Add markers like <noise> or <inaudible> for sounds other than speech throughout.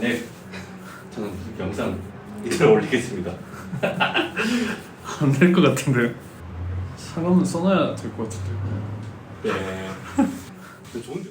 만약 저는 영상 이대로 올리겠습니다. <laughs> 안 될 것 같은데 사과문 써놔야 될 것 같은데 네. 좋은데.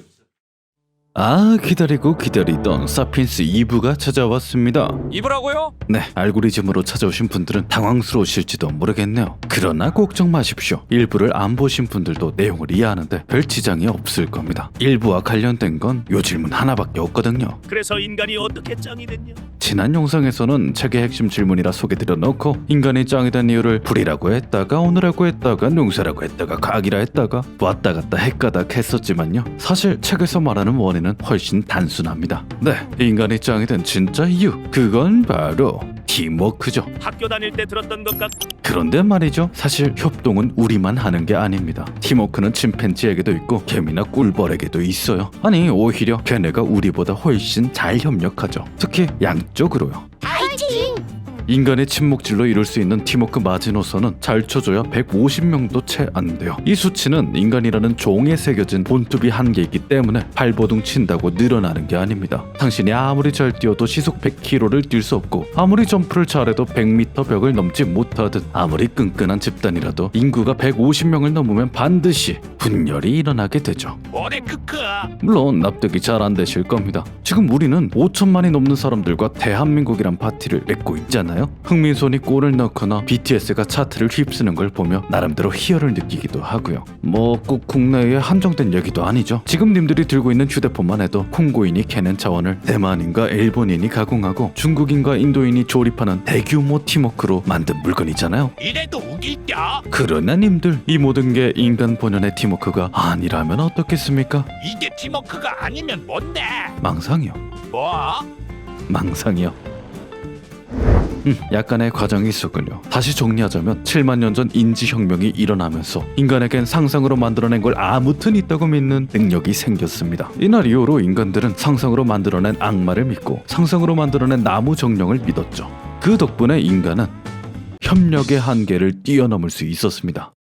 아 기다리고 기다리던 사피엔스 2부가 찾아왔습니다. 입으라고요? 네 알고리즘으로 찾아오신 분들은 당황스러우실지도 모르겠네요. 그러나 걱정 마십시오. 일부를 안 보신 분들도 내용을 이해하는데 별 지장이 없을 겁니다. 일부와 관련된 건 요 질문 하나밖에 없거든요. 그래서 인간이 어떻게 짱이 됐냐? 지난 영상에서는 책의 핵심 질문이라 소개드려 놓고 인간이 짱이 된 이유를 불이라고 했다가 오늘라고 했다가 능사라고 했다가 과학이라 했다가 왔다 갔다 헷가닥 했었지만요. 사실 책에서 말하는 원인은 훨씬 단순합니다. 네 인간이 짱이 된 진짜 이유 그건 바로 팀워크죠. 학교 다닐 때 들었던 것 같. 그런데 말이죠 사실 협동은 우리만 하는 게 아닙니다. 팀워크는 침팬지에게도 있고 개미나 꿀벌에게도 있어요. 아니 오히려 걔네가 우리보다 훨씬 잘 협력하죠. 특히 양쪽으로요 인간의 침묵질로 이룰 수 있는 팀워크 마지노선은 잘 쳐줘야 150명도 채 안 돼요. 이 수치는 인간이라는 종에 새겨진 본투비 한계이기 때문에 발버둥 친다고 늘어나는 게 아닙니다. 당신이 아무리 잘 뛰어도 시속 100km를 뛸 수 없고 아무리 점프를 잘해도 100m 벽을 넘지 못하듯 아무리 끈끈한 집단이라도 인구가 150명을 넘으면 반드시 분열이 일어나게 되죠. 물론 납득이 잘 안 되실 겁니다. 지금 우리는 5천만이 넘는 사람들과 대한민국이란 파티를 맺고 있잖아요. 흥민선이 골을 넣거나 BTS가 차트를 휩쓰는 걸 보며 나름대로 희열을 느끼기도 하고요. 뭐 꼭 국내에 한정된 얘기도 아니죠. 지금 님들이 들고 있는 휴대폰만 해도 콩고인이 캐낸 차원을 대만인과 일본인이 가공하고 중국인과 인도인이 조립하는 대규모 팀워크로 만든 물건이잖아요. 이래도 우길까? 그러나 님들 이 모든 게 인간 본연의 팀워크가 아니라면 어떻겠습니까? 이게 팀워크가 아니면 뭔데? 망상이요. 뭐? 망상이요. 음, 약간의 과정이 있었군요. 다시 정리하자면 7만 년 전 인지혁명이 일어나면서 인간에겐 상상으로 만들어낸 걸 아무튼 있다고 믿는 능력이 생겼습니다. 이날 이후로 인간들은 상상으로 만들어낸 악마를 믿고 상상으로 만들어낸 나무 정령을 믿었죠. 그 덕분에 인간은 협력의 한계를 뛰어넘을 수 있었습니다.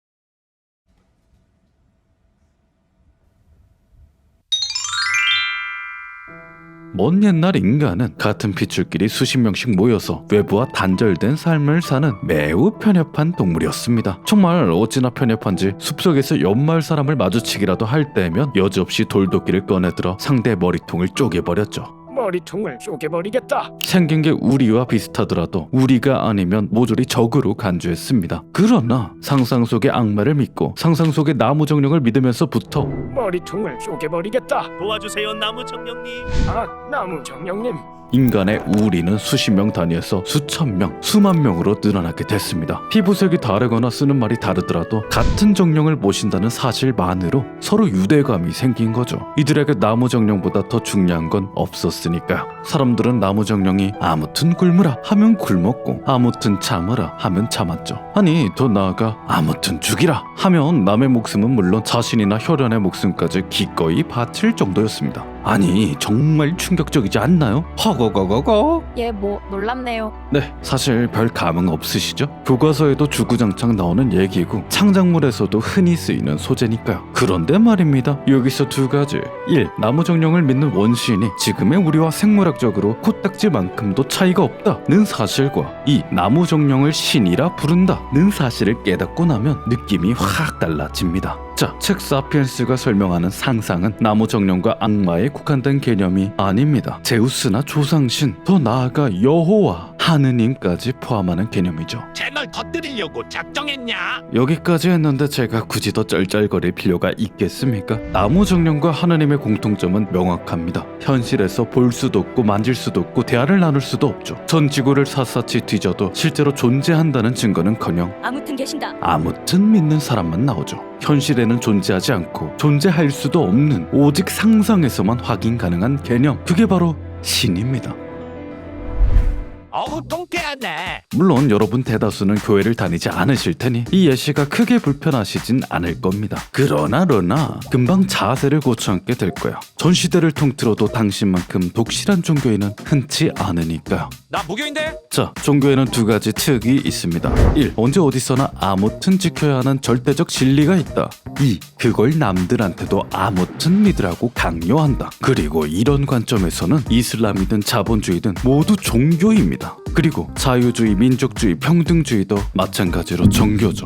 먼 옛날 인간은 같은 핏줄끼리 수십 명씩 모여서 외부와 단절된 삶을 사는 매우 편협한 동물이었습니다. 정말 어찌나 편협한지 숲속에서 연마을 사람을 마주치기라도 할 때면 여지없이 돌도끼를 꺼내들어 상대 머리통을 쪼개버렸죠. 머리통을 쪼개버리겠다. 생긴 게 우리와 비슷하더라도 우리가 아니면 모조리 적으로 간주했습니다. 그러나 상상 속의 악마를 믿고 상상 속의 나무 정령을 믿으면서부터 머리통을 쪼개버리겠다. 도와주세요 나무 정령님. 아 나무 정령님. 인간의 우리는 수십 명 단위에서 수천 명, 수만 명으로 늘어나게 됐습니다. 피부색이 다르거나 쓰는 말이 다르더라도 같은 정령을 모신다는 사실만으로 서로 유대감이 생긴 거죠. 이들에게 나무 정령보다 더 중요한 건 없었으니까요. 사람들은 나무 정령이 아무튼 굶으라 하면 굶었고 아무튼 참으라 하면 참았죠. 아니 더 나아가 아무튼 죽이라 하면 남의 목숨은 물론 자신이나 혈연의 목숨까지 기꺼이 바칠 정도였습니다. 아니 정말 충격적이지 않나요? 허거거거거 얘뭐 놀랍네요. 네, 사실 별 감흥 없으시죠? 교과서에도 주구장창 나오는 얘기고 창작물에서도 흔히 쓰이는 소재니까요. 그런데 말입니다. 여기서 두 가지. 1. 나무 정령을 믿는 원시인이 지금의 우리와 생물학적으로 코딱지만큼도 차이가 없다는 사실과 2. 나무 정령을 신이라 부른다는 사실을 깨닫고 나면 느낌이 확 달라집니다. 자, 책 사피엔스가 설명하는 상상은 나무 정령과 악마에 국한된 개념이 아닙니다. 제우스나 조상신, 더 나아가 여호와, 하느님까지 포함하는 개념이죠. 채널 터뜨리려고 작정했냐? 여기까지 했는데 제가 굳이 더 쩔쩔거릴 필요가 있겠습니까? 나무 정령과 하느님의 공통점은 명확합니다. 현실에서 볼 수도 없고 만질 수도 없고 대화를 나눌 수도 없죠. 전 지구를 샅샅이 뒤져도 실제로 존재한다는 증거는커녕 아무튼 계신다. 아무튼 믿는 사람만 나오죠. 현실에는 존재하지 않고 존재할 수도 없는 오직 상상에서만 확인 가능한 개념. 그게 바로 신입니다. 어우 통쾌하네. 물론 여러분 대다수는 교회를 다니지 않으실 테니 이 예시가 크게 불편하시진 않을 겁니다. 그러나 러나 금방 자세를 고쳐앉게 될 거야. 전 시대를 통틀어도 당신만큼 독실한 종교인은 흔치 않으니까요. 나 무교인데? 자, 종교에는 두 가지 특이 있습니다. 1. 언제 어디서나 아무튼 지켜야 하는 절대적 진리가 있다. 이 그걸 남들한테도 아무튼 믿으라고 강요한다. 그리고 이런 관점에서는 이슬람이든 자본주의든 모두 종교입니다. 그리고 자유주의, 민족주의, 평등주의도 마찬가지로 종교죠.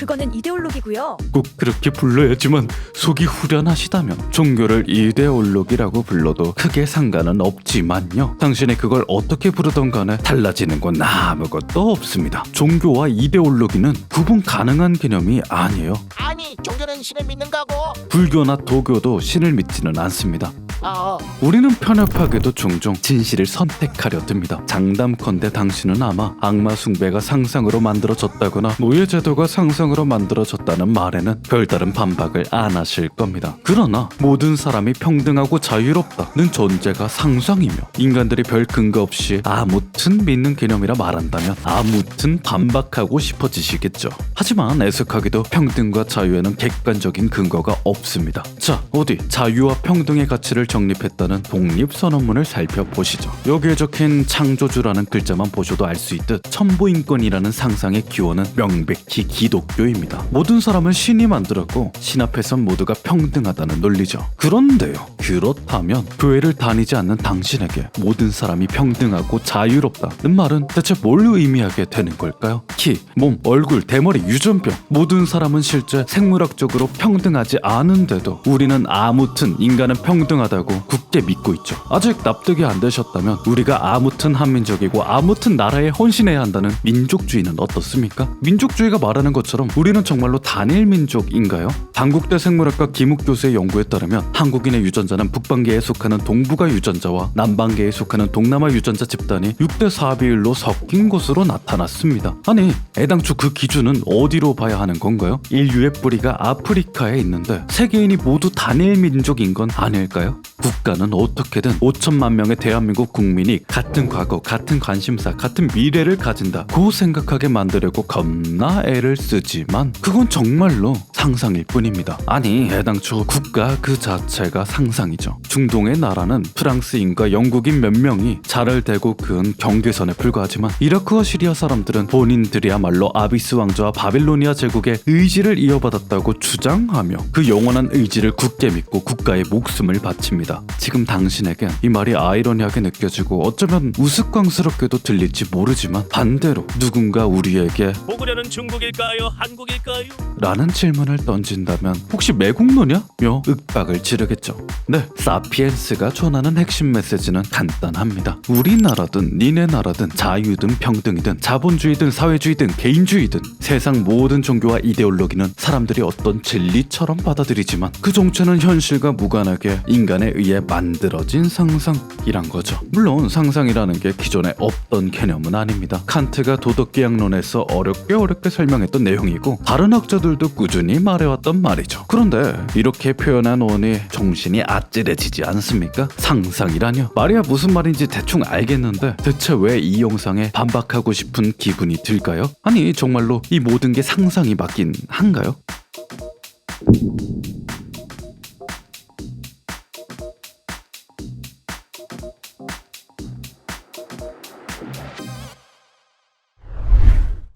그거는 이데올로기고요. 꼭 그렇게 불러야지만 속이 후련하시다면 종교를 이데올로기라고 불러도 크게 상관은 없지만요. 당신이 그걸 어떻게 부르던 간에 달라지는 건 아무것도 없습니다. 종교와 이데올로기는 구분 가능한 개념이 아니에요. 아니 종교는 신을 믿는 거고. 불교나 도교도 신을 믿지는 않습니다. 어. 우리는 편협하게도 종종 진실을 선택하려 듭니다. 장담컨대 당신은 아마 악마 숭배가 상상으로 만들어졌다거나 노예제도가 상상으로 만들어졌다는 말에는 별다른 반박을 안 하실 겁니다. 그러나 모든 사람이 평등하고 자유롭다는 존재가 상상이며 인간들이 별 근거 없이 아무튼 믿는 개념이라 말한다면 아무튼 반박하고 싶어지시겠죠. 하지만 애석하게도 평등과 자유에는 객관적인 근거가 없습니다. 자, 어디 자유와 평등의 가치를 정립했다는 독립선언문을 살펴보시죠. 여기에 적힌 창조주라는 글자만 보셔도 알 수 있듯 천부인권이라는 상상의 기원은 명백히 기독교입니다. 모든 사람을 신이 만들었고 신 앞에선 모두가 평등하다는 논리죠. 그런데요. 그렇다면 교회를 다니지 않는 당신에게 모든 사람이 평등하고 자유롭다는 말은 대체 뭘 의미하게 되는 걸까요? 키, 몸, 얼굴, 대머리, 유전병 모든 사람은 실제 생물학적으로 평등하지 않은데도 우리는 아무튼 인간은 평등하다고 굳게 믿고 있죠. 아직 납득이 안 되셨다면 우리가 아무튼 한민족이고 아무튼 나라에 헌신해야 한다는 민족주의는 어떻습니까? 민족주의가 말하는 것처럼 우리는 정말로 단일 민족인가요? 당국대 생물학과 김욱 교수의 연구에 따르면 한국인의 유전자는 북방계에 속하는 동북아 유전자와 남방계에 속하는 동남아 유전자 집단이 6대 4 비율로 섞인 것으로 나타났습니다. 아니 애당초 그 기준은 어디로 봐야 하는 건가요? 인류의 뿌리가 아프리카에 있는데 세계인이 모두 단일 민족인 건 아닐까요? 국가는 어떻게든 5천만 명의 대한민국 국민이 같은 과거, 같은 관심사, 같은 미래를 가진다 고 생각하게 만들려고 겁나 애를 쓰지만 그건 정말로 상상일 뿐입니다. 아니 애당초 국가 그 자체가 상상이죠. 중동의 나라는 프랑스인과 영국인 몇 명이 자를 대고 그은 경계선에 불과하지만 이라크와 시리아 사람들은 본인들이야말로 아비스 왕조와 바빌로니아 제국의 의지를 이어받았다고 주장하며 그 영원한 의지를 굳게 믿고 국가의 목숨을 바칩니다. 지금 당신에겐 이 말이 아이러니하게 느껴지고 어쩌면 우스꽝스럽게도 들릴지 모르지만 반대로 누군가 우리에게 보고려는 중국일까요? 한국일까요? 라는 질문을 던진다면 혹시 매국노냐? 며 윽박을 지르겠죠. 네, 사피엔스가 전하는 핵심 메시지는 간단합니다. 우리나라든 니네 나라든 자유든 평등이든 자본주의든 사회주의든 개인주의든 세상 모든 종교와 이데올로기는 사람들이 어떤 진리처럼 받아들이지만 그 정체는 현실과 무관하게 인간에 의해 만들어진 상상이란 거죠. 물론 상상이라는 게 기존에 없던 개념은 아닙니다. 칸트가 도덕계약론에서 어렵게 어렵게 설명했던 내용이고 다른 학자들도 꾸준히 말해왔던 말이죠. 그런데 이렇게 표현한 원이 정신이 아찔해지지 않습니까? 상상이라뇨. 말이야 무슨 말인지 대충 알겠는데 대체 왜 이 영상에 반박하고 싶은 기분이 들까요? 아니 정말로 이 모든 게 상상이 맞긴 한가요?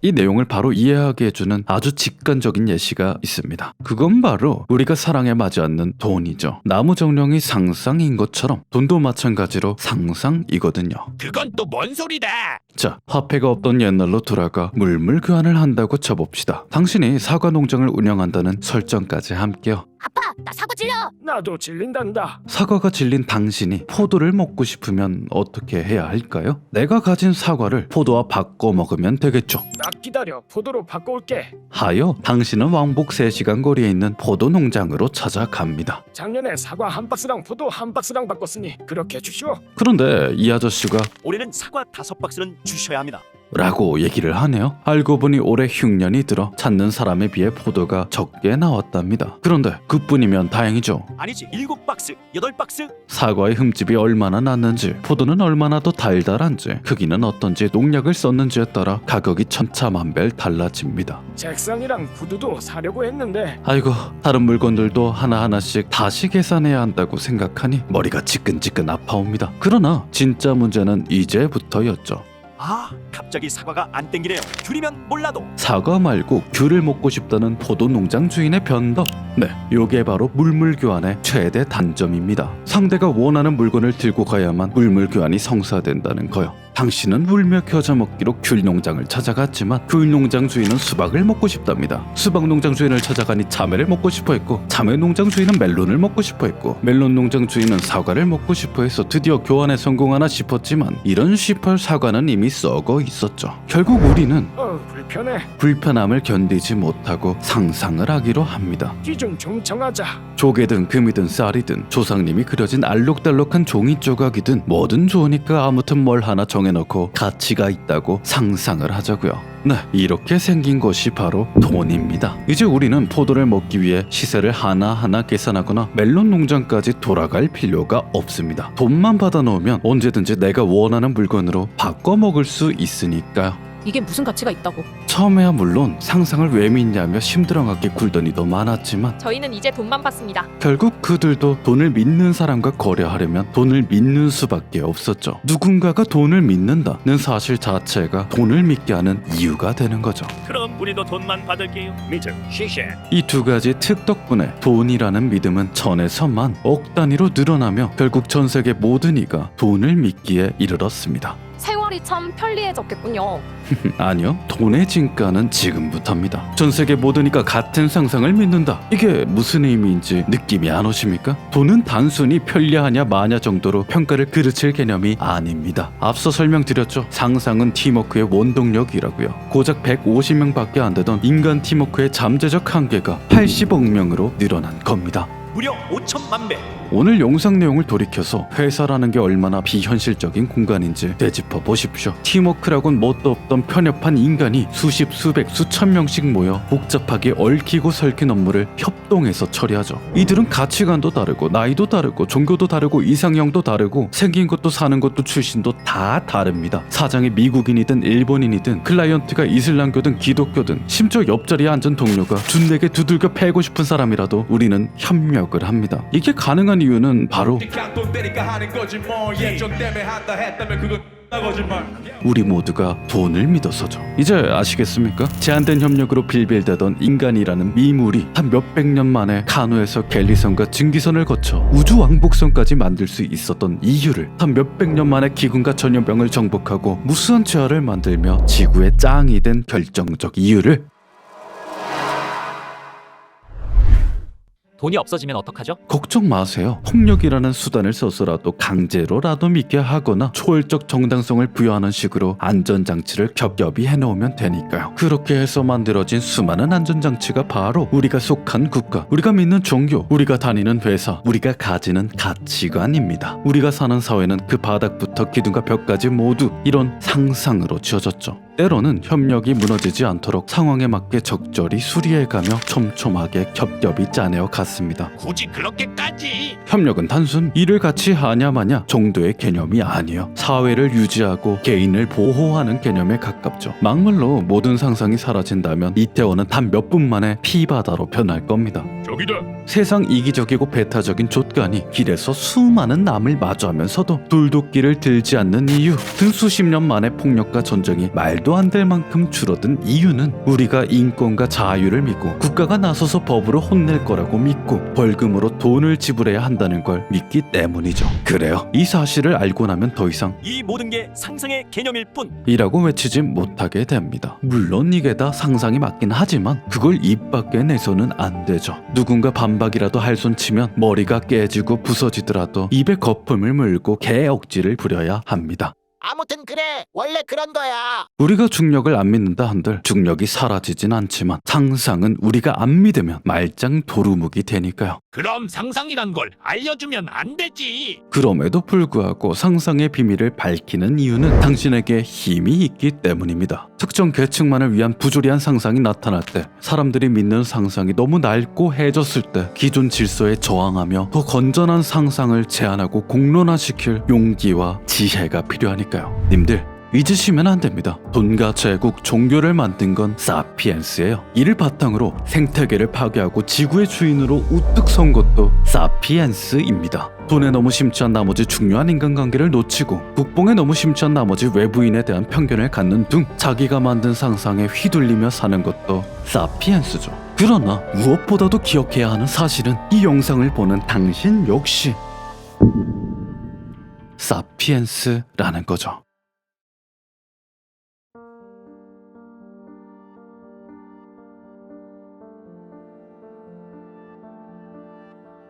이 내용을 바로 이해하게 해주는 아주 직관적인 예시가 있습니다. 그건 바로 우리가 사랑에 맞지 않는 돈이죠. 나무 정령이 상상인 것처럼 돈도 마찬가지로 상상이거든요. 그건 또 뭔 소리다? 자, 화폐가 없던 옛날로 돌아가 물물 교환을 한다고 쳐봅시다. 당신이 사과 농장을 운영한다는 설정까지 함께요. 아빠, 나 사과 질려. 나도 질린단다. 사과가 질린 당신이 포도를 먹고 싶으면 어떻게 해야 할까요? 내가 가진 사과를 포도와 바꿔 먹으면 되겠죠. 딱 기다려. 포도로 바꿔올게. 하여 당신은 왕복 3시간 거리에 있는 포도 농장으로 찾아갑니다. 작년에 사과 한 박스랑 포도 한 박스랑 바꿨으니 그렇게 주시오. 그런데 이 아저씨가 올해는 사과 다섯 박스는 주셔야 합니다. 라고 얘기를 하네요. 알고 보니 올해 흉년이 들어 찾는 사람에 비해 포도가 적게 나왔답니다. 그런데 그뿐이면 다행이죠. 아니지 일곱 박스, 여덟 박스. 사과의 흠집이 얼마나 났는지, 포도는 얼마나 더 달달한지, 크기는 어떤지, 농약을 썼는지에 따라 가격이 천차만별 달라집니다. 책상이랑 구두도 사려고 했는데 아이고, 다른 물건들도 하나하나씩 다시 계산해야 한다고 생각하니 머리가 지끈지끈 아파옵니다. 그러나 진짜 문제는 이제부터였죠. 아, 갑자기 사과가 안 땡기네요. 귤이면 몰라도 사과 말고 귤을 먹고 싶다는 포도 농장 주인의 변덕. 네, 요게 바로 물물 교환의 최대 단점입니다. 상대가 원하는 물건을 들고 가야만 물물 교환이 성사된다는 거요. 당신은 울며 겨자 먹기로 귤 농장을 찾아갔지만 귤 농장 주인은 수박을 먹고 싶답니다. 수박 농장 주인을 찾아가니 자매를 먹고 싶어 했고 자매 농장 주인은 멜론을 먹고 싶어 했고 멜론 농장 주인은 사과를 먹고 싶어 해서 드디어 교환에 성공하나 싶었지만 이런 시펄 사과는 이미 썩어 있었죠. 결국 우리는 어 불편해. 불편함을 견디지 못하고 상상을 하기로 합니다. 기준 좀 정하자. 조개든 금이든 쌀이든 조상님이 그려진 알록달록한 종이 조각이든 뭐든 좋으니까 아무튼 뭘 하나 정해놓고 가치가 있다고 상상을 하자고요. 네, 이렇게 생긴 것이 바로 돈입니다. 이제 우리는 포도를 먹기 위해 시세를 하나하나 계산하거나 멜론 농장까지 돌아갈 필요가 없습니다. 돈만 받아 놓으면 언제든지 내가 원하는 물건으로 바꿔 먹을 수 있으니까요. 이게 무슨 가치가 있다고? 처음에야 물론 상상을 왜 믿냐며 심드렁하게 굴던 이도 많았지만 저희는 이제 돈만 받습니다. 결국 그들도 돈을 믿는 사람과 거래하려면 돈을 믿는 수밖에 없었죠. 누군가가 돈을 믿는다는 사실 자체가 돈을 믿게 하는 이유가 되는 거죠. 그럼 우리도 돈만 받을게요. 미적 시시. 이두 가지 특 덕분에 돈이라는 믿음은 전에서 만, 억 단위로 늘어나며 결국 전 세계 모든 이가 돈을 믿기에 이르렀습니다. 생활이 참 편리해졌겠군요. <laughs> 아니요. 돈의 진가는 지금부터입니다. 전 세계 이가 같은 상상을 믿는다. 이게 무슨 의미인지 느낌이 안 오십니까? 돈은 단순히 편리하냐 마냐 정도로 평가를 그르칠 개념이 아닙니다. 앞서 설명드렸죠. 상상은 팀워크의 원동력이라고요. 고작 150명밖에 안 되던 인간 팀워크의 잠재적 한계가 80억 명으로 늘어난 겁니다. 무려 5천만 배. 오늘 영상 내용을 돌이켜서 회사라는 게 얼마나 비현실적인 공간인지 되짚어 보십시오. 팀워크라곤 뭣도 없던 편협한 인간이 수십, 수백, 수천 명씩 모여 복잡하게 얽히고 설킨 업무를 협동해서 처리하죠. 이들은 가치관도 다르고 나이도 다르고 종교도 다르고 이상형도 다르고 생긴 것도 사는 것도 출신도 다 다릅니다. 사장이 미국인이든 일본인이든 클라이언트가 이슬람교든 기독교든 심지어 옆자리에 앉은 동료가 준내게 두들겨 패고 싶은 사람이라도 우리는 협력을 합니다. 이게 가능한 이유는 바로 우리 모두가 돈을 믿어서죠. 이제 아시겠습니까? 제한된 협력으로 빌빌대던 인간이라는 미물이 한 몇백 년 만에 카누에서 갤리선과 증기선을 거쳐 우주 왕복선까지 만들 수 있었던 이유를 한 몇백 년 만에 기근과 전염병을 정복하고 무수한 재화를 만들며 지구의 짱이 된 결정적 이유를 돈이 없어지면 어떡하죠? 걱정 마세요. 폭력이라는 수단을 써서라도 강제로라도 믿게 하거나 초월적 정당성을 부여하는 식으로 안전장치를 겹겹이 해놓으면 되니까요. 그렇게 해서 만들어진 수많은 안전장치가 바로 우리가 속한 국가, 우리가 믿는 종교, 우리가 다니는 회사, 우리가 가지는 가치관입니다. 우리가 사는 사회는 그 바닥부터 기둥과 벽까지 모두 이런 상상으로 지어졌죠. 때로는 협력이 무너지지 않도록 상황에 맞게 적절히 수리해가며 촘촘하게 겹겹이 짜내어 갔습니다. 굳이 그렇게까지. 협력은 단순 일을 같이 하냐 마냐 정도의 개념이 아니요. 사회를 유지하고 개인을 보호하는 개념에 가깝죠. 막말로 모든 상상이 사라진다면 이태원은 단 몇 분 만에 피바다로 변할 겁니다. 저기다. 세상 이기적이고 배타적인 족간이 길에서 수많은 남을 마주하면서도 돌도끼를 들지 않는 이유 든 수십 년 만에 폭력과 전쟁이 말도 안 될 만큼 줄어든 이유는 우리가 인권과 자유를 믿고 국가가 나서서 법으로 혼낼 거라고 믿고 벌금으로 돈을 지불해야 한다는 걸 믿기 때문이죠 그래요 이 사실을 알고 나면 더 이상 이 모든 게 상상의 개념일 뿐. 이라고 외치지 못하게 됩니다. 물론 이게 다 상상이 맞긴 하지만 그걸 입 밖에 내서는 안 되죠. 누군가 반박이라도 할 손 치면 머리가 깨지고 부서지더라도 입에 거품을 물고 개 억지를 부려야 합니다. 아무튼 그래 원래 그런 거야 우리가 중력을 안 믿는다 한들 중력이 사라지진 않지만 상상은 우리가 안 믿으면 말짱 도루묵이 되니까요. 그럼 상상이란 걸 알려주면 안 되지. 그럼에도 불구하고 상상의 비밀을 밝히는 이유는 당신에게 힘이 있기 때문입니다. 특정 계층만을 위한 부조리한 상상이 나타날 때, 사람들이 믿는 상상이 너무 낡고 해졌을 때, 기존 질서에 저항하며 더 건전한 상상을 제안하고 공론화시킬 용기와 지혜가 필요하니까요. 님들, 잊으시면 안 됩니다. 돈과 제국, 종교를 만든 건 사피엔스예요. 이를 바탕으로 생태계를 파괴하고 지구의 주인으로 우뚝 선 것도 사피엔스입니다. 돈에 너무 심취한 나머지 중요한 인간관계를 놓치고 국뽕에 너무 심취한 나머지 외부인에 대한 편견을 갖는 등 자기가 만든 상상에 휘둘리며 사는 것도 사피엔스죠. 그러나 무엇보다도 기억해야 하는 사실은 이 영상을 보는 당신 역시 사피엔스라는 거죠.